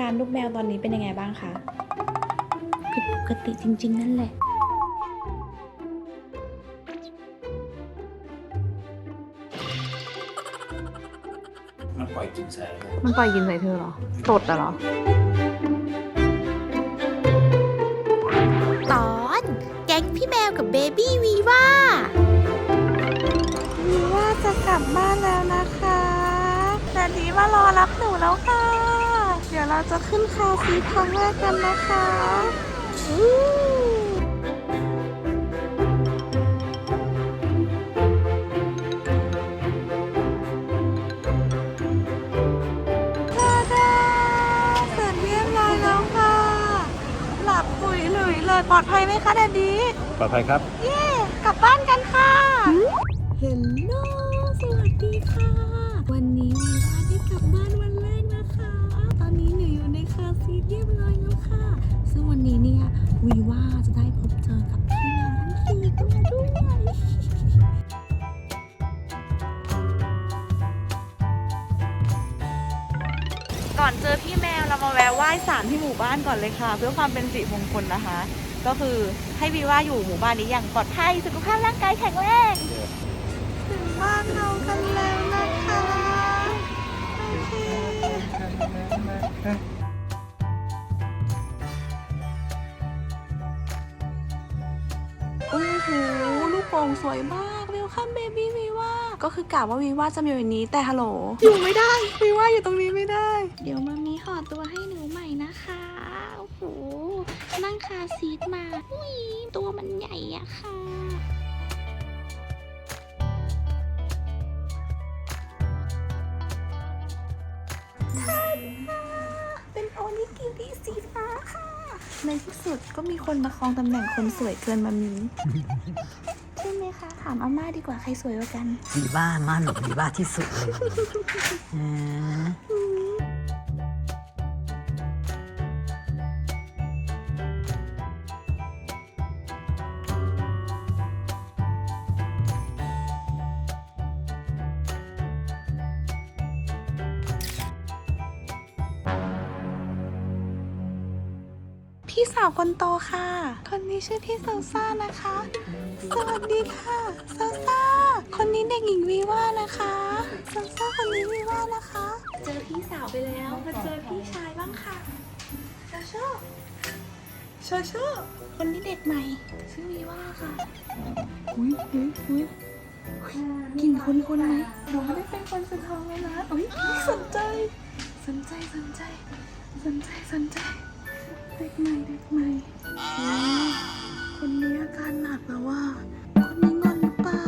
การลูกแมวตอนนี้เป็นยังไงบ้างคะ ผิดปกติจริง ๆ นั่นแหละ มันปล่อยกินใส่เลยมันปล่อยกินใส่เธอเหรอ สดอะเหรอ ตอนแก๊งพี่แมวกับเบบี้วีว่าวีว่าจะกลับบ้านแล้วนะคะแต่ดีมารอรับหนูแล้วค่ะเดี๋ ยวเราจะขึ้นคาร์ซีทครั้งแรกกันนะคะอู้ตาดาเสร็จเรียบร้อยแล้วค่ะหลับปุ๋ยหลุยเลยปลอดภัยไหมคะแดดดีปลอดภัยครับ เย้ กลับบ้าน อนเจอพี่แมวเรามาแวะไหว้ศาลที่หมู่บ้านก่อนเลยค่ะ เพื่อความเป็นสิริมงคลนะคะ ก็คือให้วีว่าอยู่หมู่บ้านนี้อย่างปลอดภัยสุขภาพร่างกายแข็งแรงถึงบ้านเรากันแล้วนะคะโอเคโอ้โหลูกโป่งสวยมากเวลคัมเบบี้วีว่า ก็คือกะว่าวีว่าจะมาอยู่ในนี้แต่ฮัลโหลอยู่ไม่ได้วีว่าอยู่ตรงนี้ไม่ได้ เดี๋ยวมามีห่อตัวให้หนูใหม่นะคะโอ้โหนั่งคาร์ซีทมาอุ้ยตัวมันใหญ่อะค่ะเป็นโอนิกิริสีฟ้าค่ะ ในที่สุดก็มีคนมาครองตำแหน่งคนสวยเกินมามี ใช่ไหมคะถามอาม่าดีกว่าใครสวยกว่ากัน ดีบ้ามาหนดีบ้าที่สุดเลยนะ พี่สาวคนโตค่ะ คนนี้ชื่อพี่ซาซ่านะคะ สวัสดีค่ะซาซ่า คนนี้เด็กหญิงวีว่านะคะซาซ่าคนนี้วีว่านะคะ เจอพี่สาวไปแล้ว มาเจอพี่ชายบ้างค่ะโชโชโชโชคนนี้เด็กใหม่ ชื่อวีว่าค่ะ อุ้ยอุ้ยอุ้ยกลิ่นคนคนไหมหนูไม่ได้เป็นคนสุดท้องแล้วนะอุ้ยสนใจ สนใจ สนใจ สนใจ สนใจ เด็กใหม่เด็กใหม่คนนี้อาการหนักแล้วว่า คนนี้งอนหรือเปล่า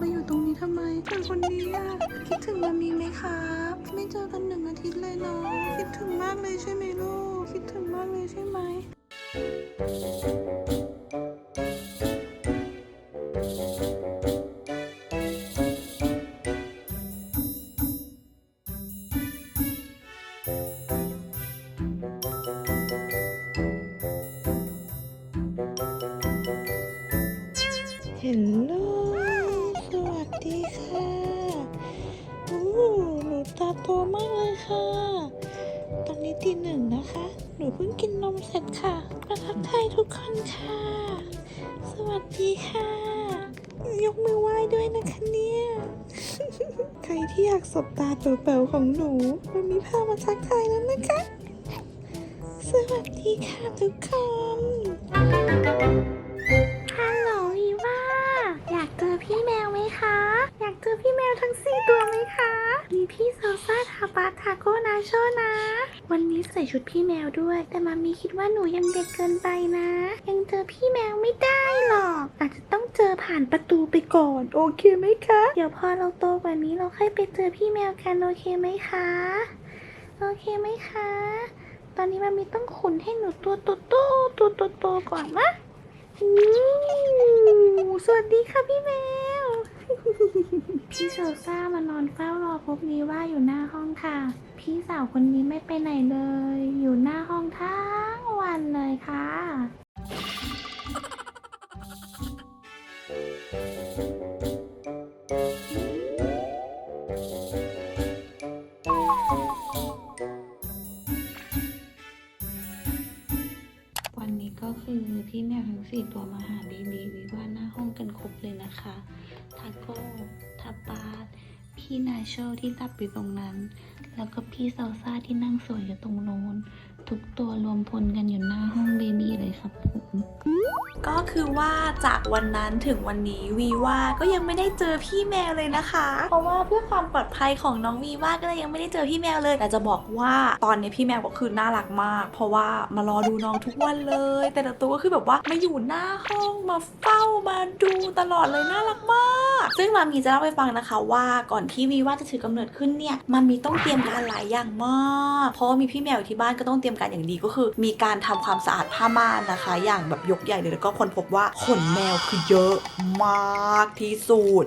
มาอยู่ตรงนี้ทำไมแต่คนนี้อะคิดถึงมามีไหมครับ ไม่เจอกันหนึ่งอาทิตย์เลยเนาะคิดถึงมากเลยใช่ไหมลูก คิดถึงมากเลยใช่ไหม สวัสดีค่ะ ยกมือไหว้ด้วยนะคะเนี่ย ใครที่อยากสบตาเป๋วๆของหนู มันมีภาพมาทักทายแล้วนะคะ สวัสดีค่ะทุกคน จอพี่แมวทั้งสี่ตัวไหมคะ มีพี่โซซ่าทาปาทาโกนาโชนะ วันนี้ใส่ชุดพี่แมวด้วย แต่มามีคิดว่าหนูยังเด็กเกินไปนะ ยังเจอพี่แมวไม่ได้หรอก อาจจะต้องเจอผ่านประตูไปก่อน โอเคไหมคะ เดี๋ยวพอเราโตกว่านี้เราค่อยไปเจอพี่แมวกันโอเคไหมคะ โอเคไหมคะ ตอนนี้มามีต้องขุนให้หนูตัวโตโตๆตัวโตๆก่อนนะสวัสดีค่ะพี่แมว พี่โซซ่ามานอนเฝ้ารอพบนีว่าอยู่หน้าห้องค่ะ พี่สาวคนนี้ไม่ไปไหนเลย อยู่หน้าห้องทั้งวันเลยค่ะ พี่แมวทั้งสี่ตัวมาหาบีบีวิว่าหน้าห้องกันครบเลยนะคะทาโก้ทาปาดพี่นาโชที่หลับอยู่ตรงนั้น แล้วก็พี่ซาซ่าที่นั่งสวยอยู่ตรงโน้นทุกตัวรวมพลกันอยู่หน้าห้องเบบี คือว่าจากวันนั้นถึงวันนี้วีว่าก็ยังไม่ได้เจอพี่แมวเลยนะคะ เพราะว่าเพื่อความปลอดภัยของน้องวีว่าก็เลยยังไม่ได้เจอพี่แมวเลย แต่จะบอกว่าตอนนี้พี่แมวก็คือน่ารักมาก เพราะว่ามารอดูน้องทุกวันเลย แต่ละตัวก็คือแบบว่ามาอยู่หน้าห้องมาเฝ้ามาดูตลอดเลยน่ารักมาก ซึ่งมามีจะเล่าให้ฟังนะคะว่าก่อนที่วีว่าจะถือกำเนิดขึ้นเนี่ยมามีต้องเตรียมการหลายอย่างมากเพราะมีพี่แมวอยู่ที่บ้านก็ต้องเตรียมการอย่างดีก็คือ มีการทำความสะอาดผ้าม่านนะคะ อย่างแบบยกใหญ่เลยแล้วก็คนพบว่าขนแมวคือเยอะมากที่สุด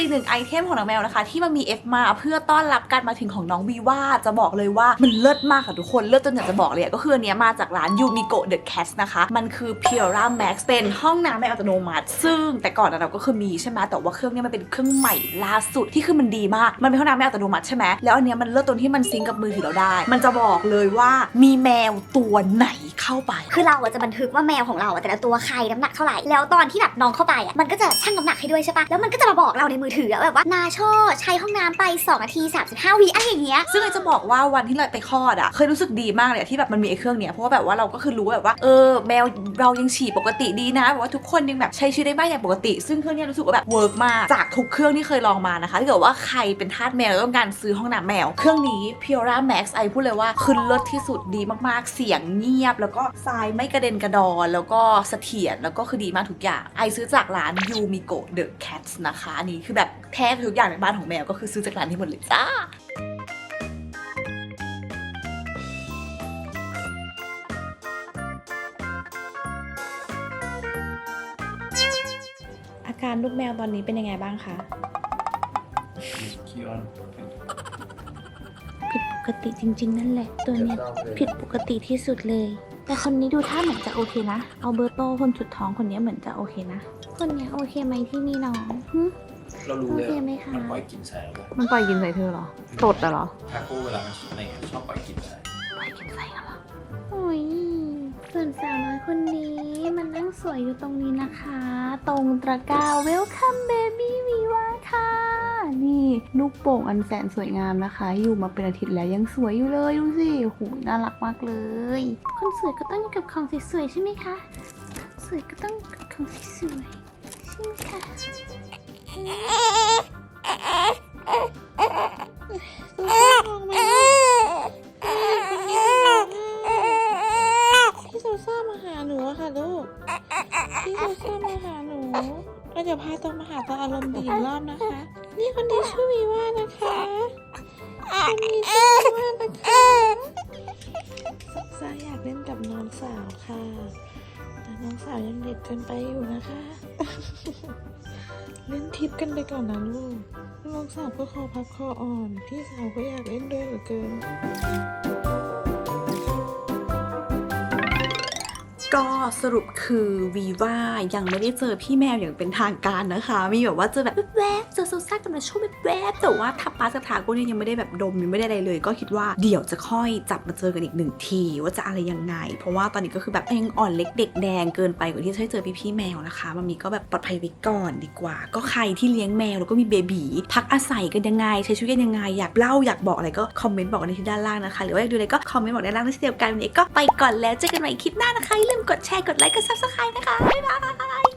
ออีกหนึ่งไอเทมของน้องแมวนะคะ ที่มันมี F มาเพื่อต้อนรับการมาถึงของน้องวีว่าจะบอกเลยว่ามันเลิศมากค่ะทุกคนเลิศจนอยากจะบอกเลยก็คืออันนี้มาจากร้าน Yumiko The Cat นะคะมันคือ Pura Max เป็นห้องน้ำแบบอัตโนมัติ ซึ่งแต่ก่อนเราก็คือมีใช่ไหมแต่ว่าเครื่องนี้มันเป็นเครื่องใหม่ล่าสุดที่คือมันดีมาก มันเป็นห้องน้ำแบบอัตโนมัติใช่ไหมแล้วอันนี้มันเลิศตรงที่มันซิงกับมือถือเราได้ มันจะบอกเลยว่ามีแมวตัวไหนเข้าไป คือเราจะบันทึกว่าแมวของเราแต่ละตัวใครน้ำหนักเท่าไหร่แล้วตอนที่แบบน้องเข้าไปอะมันก็จะชั่งน้ำหนักให้ด้วยใช่ปะแล้วมันก็จะมาบอกเราในมือถือแบบว่านาโชใช้ห้องน้ำไป2นาที 35 วิอะไรอย่างเงี้ย ซึ่งเลยจะบอกว่าวันที่เราไปคลอดอะเคยรู้สึกดีมากเลยอะที่แบบมันมีไอ้เครื่องเนี้ยเพราะว่าแบบว่าเราก็คือรู้แบบว่าเออแมวเรายังฉี่ปกติดีนะแบบว่าทุกคนยังแบบใช้ชีวิตได้บ้างอย่างปกติ ซึ่งเครื่องเนี้ยรู้สึกว่าแบบเวิร์กมากจากทุกเครื่องที่เคยลองมานะคะถ้าเกิดว่าใครเป็นทาสแมวแล้วต้องการซื้อห้องน้ำแมว เครื่องนี้ Pura Max ไอพูดเลยว่าคือเลิศที่สุดดีมากๆ เสียงเงียบ แล้วก็ทรายไม่กระเด็นกระดอนแล้วก็เสถียรแล้วก็คือดีมากทุกอย่างไอซื้อจากร้าน Yumiko The Cats นะคะอันนี้คือแบบแทบทุกอย่างในบ้านของแมวก็คือซื้อจากร้านนี้หมดเลยจ้าอาการลูกแมวตอนนี้เป็นยังไงบ้างคะขี้อ้อนผิดปกติจริง ๆ นั่นแหละ ตัวเนี้ยผิดปกติที่สุดเลย แต่คนนี้ดูท่าเหมือนจะโอเคนะ เอาเบอร์โตคนสุดท้องคนนี้เหมือนจะโอเคนะ คนเนี้ยโอเคไหมที่มีน้องหึ เรารู้เลยโอเคไหมคะ มันปล่อยกลินใส่เราเลยมันปล่อยกินใส่เธอเหรอ สดอะเหรอ ทาโก้เวลามันกินอะไรเงี้ยชอบปล่อยกลินใส่ปล่อยกินไส้กันเหรอโอ้ยส่วนสาวน้อยคนนี้มันนั่งสวยอยู่ตรงนี้นะคะ ตรงตะกร้า Welcome Baby Viva ค่ะ นี่ลูกโป่งอันแสนสวยงามนะคะ อยู่มาเป็นอาทิตย์แล้วยังสวยอยู่เลยดูสิโอ้โหน่ารักมากเลย คนสวยก็ต้องอยู่กับของสวยๆใช่ไหมคะ สวยก็ต้องกับของสวยๆใช่ไหมคะ พี่โซซ่ามาหาหนูอะค่ะลูก พี่โซซ่ามาหาหนูแล้วเดี๋ยวพาตัวมาหาตัวอารมณ์ดีอีกรอบนะคะ นี่คนนี้ชื่อวีว่านะคะคนนี้ชื่อวีว่านะคะโซซ่าอยากเล่นกับน้องสาวค่ะ แต่น้องสาวยังเด็กเกินไปอยู่นะคะ เล่นทิปกันไปก่อนนะลูก น้องสาวก็คอพับคออ่อน พี่สาวก็อยากเล่นด้วยเหลือเกิน ก็สรุปคือวีว่ายังไม่ได้เจอพี่แมวอย่างเป็นทางการนะคะ มีแบบว่าเจอแบบแวบเจอโซซ่ากับมาโชว์แบบแวบๆแต่ว่าทับปาสถาก็เนี่ยยังไม่ได้แบบดมยังไม่ได้อะไรเลย ก็คิดว่าเดี๋ยวจะค่อยจับมาเจอกันอีกหนึ่งทีว่าจะอะไรยังไง เพราะว่าตอนนี้ก็คือแบบยังอ่อนเล็กเด็กแดงเกินไปกว่าที่จะได้เจอพี่พี่ๆแมวนะคะมันมีก็แบบปลอดภัยไว้ก่อนดีกว่า ก็ใครที่เลี้ยงแมวแล้วก็มีเบบีพักอาศัยกันยังไง ใช้ชีวิตกันยังไงอยากเล่าอยากบอกอะไรก็คอมเมนต์บอกในที่ด้านล่างนะคะ หรือว่าอยากดูอะไรก็คอมเมนต์บอกด้านล่างด้วยเช่นเดียวกันวันนี้ก็ไปก่อนแล้วเจอกันใหม่คลิปหน้านะคะอย่าลืมกดแชร์กดไลค์กดซับสไครต์นะคะบ๊ายบาย